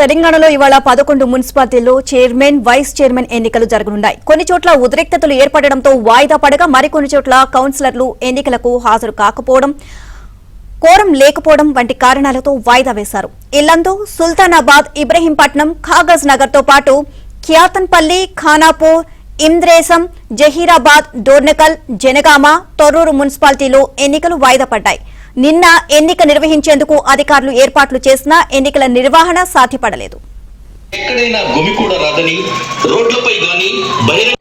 తెలంగాణలో ఇవాళ పదకొండు మున్సిపాలిటీల్లో చైర్మన్ వైస్ చైర్మన్ ఎన్నికలు జరగనున్నాయి. కొన్ని చోట్ల ఉద్రిక్తతలు ఏర్పడడంతో వాయిదా పడగా మరికొన్ని చోట్ల కౌన్సిలర్లు ఎన్నికలకు హాజరు కాకపోవడం కోరం లేకపోవడం వంటి కారణాలతో వాయిదా వేశారు. ఇల్లందు సుల్తానాబాద్ ఇబ్రహీంపట్నం ఖాగజ్ నగర్తో పాటు ఖ్యాతన్పల్లి ఖానాపూర్ ఇంద్రేసం జహీరాబాద్ డోర్నకల్ జనగామ తొర్రూరు మున్సిపాలిటీలో ఎన్నికలు వాయిదా పడ్డాయి. నిన్న ఎన్నిక నిర్వహించేందుకు అధికారులు ఏర్పాట్లు చేసినా ఎన్నికల నిర్వహణ సాధ్యపడలేదు. ఎక్కడైనా గుమి కూడా రాదని రోడ్లపై గాని బహిరంగ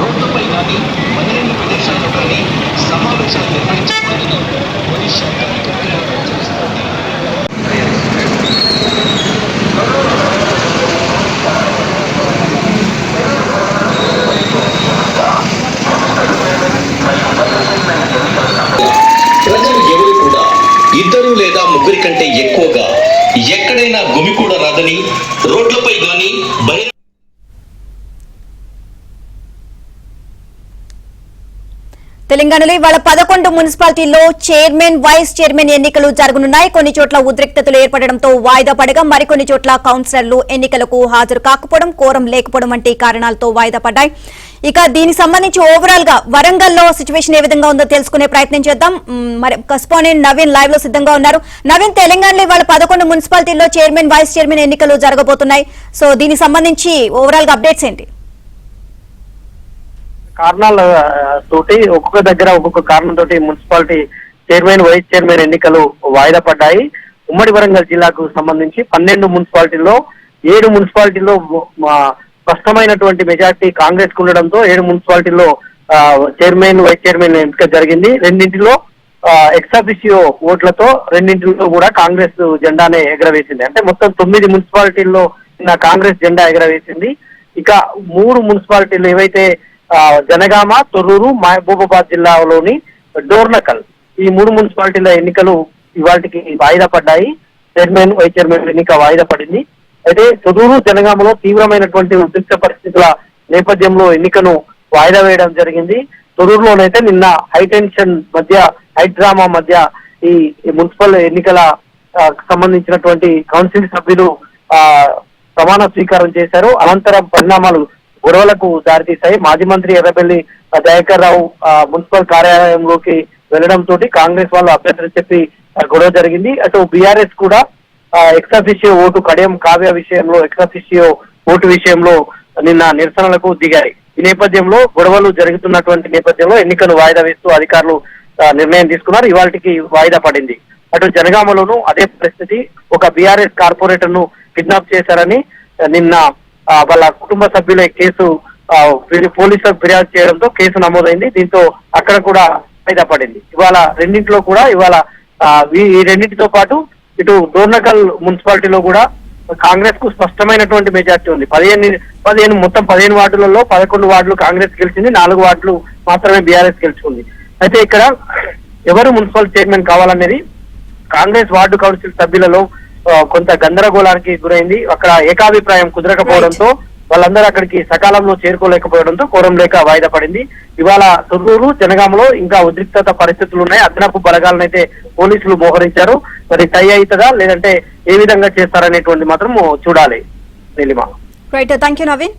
రోడ్లపై గాని బహిరంగ ప్రదేశాల్లో సమావేశాలు నిర్వహించబడుతున్నాయి కానీ రోడ్లపై కానీ బహిరంగ తెలంగాణలో ఇవాళ పదకొండు మున్సిపాలిటీల్లో చైర్మన్ వైస్ చైర్మన్ ఎన్నికలు జరగనున్నాయి. కొన్ని చోట్ల ఉద్రిక్తతలు ఏర్పడడంతో వాయిదా పడగా మరికొన్ని చోట్ల కౌన్సిలర్లు ఎన్నికలకు హాజరు కాకపోవడం కోరం లేకపోవడం వంటి కారణాలతో వాయిదా పడ్డాయి. ఇక దీనికి సంబంధించి ఓవరాల్గా వరంగల్లో సిచ్యువేషన్ ఏ విధంగా ఉందో తెలుసుకునే ప్రయత్నం చేద్దాం. మరి కస్పోనెంట్ నవీన్ లైవ్లో సిద్ధంగా ఉన్నారు. నవీన్ తెలంగాణలో ఇవాళ పదకొండు మున్సిపాలిటీల్లో చైర్మన్ వైస్ చైర్మన్ ఎన్నికలు జరగబోతున్నాయి. సో దీనికి సంబంధించి ఓవరాల్గా అప్డేట్స్ ఏంటి? కారణాల తోటి ఒక్కొక్క దగ్గర ఒక్కొక్క కారణం తోటి మున్సిపాలిటీ చైర్మన్ వైస్ చైర్మన్ ఎన్నికలు వాయిదా పడ్డాయి. ఉమ్మడి వరంగల్ జిల్లాకు సంబంధించి పన్నెండు మున్సిపాలిటీల్లో ఏడు మున్సిపాలిటీల్లో స్పష్టమైనటువంటి మెజార్టీ కాంగ్రెస్కు ఉండడంతో ఏడు మున్సిపాలిటీల్లో చైర్మన్ వైస్ చైర్మన్ ఎన్నిక జరిగింది. రెండింటిలో ఎక్సాఫిషియో ఓట్లతో రెండింటిలో కూడా కాంగ్రెస్ జెండానే ఎగరవేసింది. అంటే మొత్తం తొమ్మిది మున్సిపాలిటీల్లో నిన్న కాంగ్రెస్ జెండా ఎగరవేసింది. ఇక మూడు మున్సిపాలిటీలు ఏవైతే జనగామ తొర్రూరు మహబూబాబాద్ జిల్లాలోని డోర్నకల్. ఈ మూడు మున్సిపాలిటీల ఎన్నికలు ఇవాటికి వాయిదా పడ్డాయి. చైర్మన్ వైస్ చైర్మన్ ఎన్నిక వాయిదా పడింది. అయితే తొర్రూరు జనగామలో తీవ్రమైనటువంటి ఉద్రిక్త పరిస్థితుల నేపథ్యంలో ఎన్నికను వాయిదా వేయడం జరిగింది. తొర్రూరులోనైతే నిన్న హైటెన్షన్ మధ్య హై డ్రామా మధ్య ఈ మున్సిపల్ ఎన్నికల సంబంధించినటువంటి కౌన్సిల్ సభ్యులు ఆ ప్రమాణ స్వీకారం చేశారు. అనంతరం పరిణామాలు గొడవలకు దారితీశాయి. మాజీ మంత్రి ఎర్రబెల్లి దయాకర్ రావు మున్సిపల్ కార్యాలయంలోకి వెళ్ళడంతో కాంగ్రెస్ వాళ్ళు అభ్యర్థులు చెప్పి గొడవ జరిగింది. అటు బీఆర్ఎస్ కూడా ఎక్సాఫిషియో ఓటు కడియం కావ్య విషయంలో ఎక్సాఫిషియో ఓటు విషయంలో నిన్న నిరసనలకు దిగాయి. ఈ నేపథ్యంలో గొడవలు జరుగుతున్నటువంటి నేపథ్యంలో ఎన్నికలు వాయిదా వేస్తూ అధికారులు నిర్ణయం తీసుకున్నారు. ఇవాళకి వాయిదా పడింది. అటు జనగామలోనూ అదే పరిస్థితి. ఒక బీఆర్ఎస్ కార్పొరేటర్ను కిడ్నాప్ చేశారని నిన్న వాళ్ళ కుటుంబ సభ్యుల కేసు పోలీసులకు ఫిర్యాదు చేయడంతో కేసు నమోదైంది. దీంతో అక్కడ కూడా వాయిదా పడింది. ఇవాళ రెండింటిలో కూడా ఇవాళ ఈ- రెండింటితో పాటు ఇటు డోర్నకల్ మున్సిపాలిటీలో కూడా కాంగ్రెస్కు స్పష్టమైనటువంటి మెజార్టీ ఉంది. పదిహేను పదిహేను మొత్తం పదిహేను వార్డులలో పదకొండు వార్డులు కాంగ్రెస్ గెలిచింది నాలుగు వార్డులు మాత్రమే బీఆర్ఎస్ గెలుచుకుంది. అయితే ఇక్కడ ఎవరు మున్సిపల్ చైర్మన్ కావాలనేది కాంగ్రెస్ వార్డు కౌన్సిల్ సభ్యులలో కొంత గందరగోళానికి గురైంది. అక్కడ ఏకాభిప్రాయం కుదరకపోవడంతో వాళ్ళందరూ అక్కడికి సకాలంలో చేరుకోలేకపోవడంతో కోరం లేక వాయిదా పడింది. ఇవాళ తొర్రూరు జనగామలో ఇంకా ఉద్రిక్తత పరిస్థితులు ఉన్నాయి. అదనపు బలగాలను అయితే పోలీసులు మోహరించారు. మరి టై అవుతుందా? లేదంటే ఏ విధంగా చేస్తారనేటువంటి మాత్రం చూడాలి. Neelima. Right thank you Naveen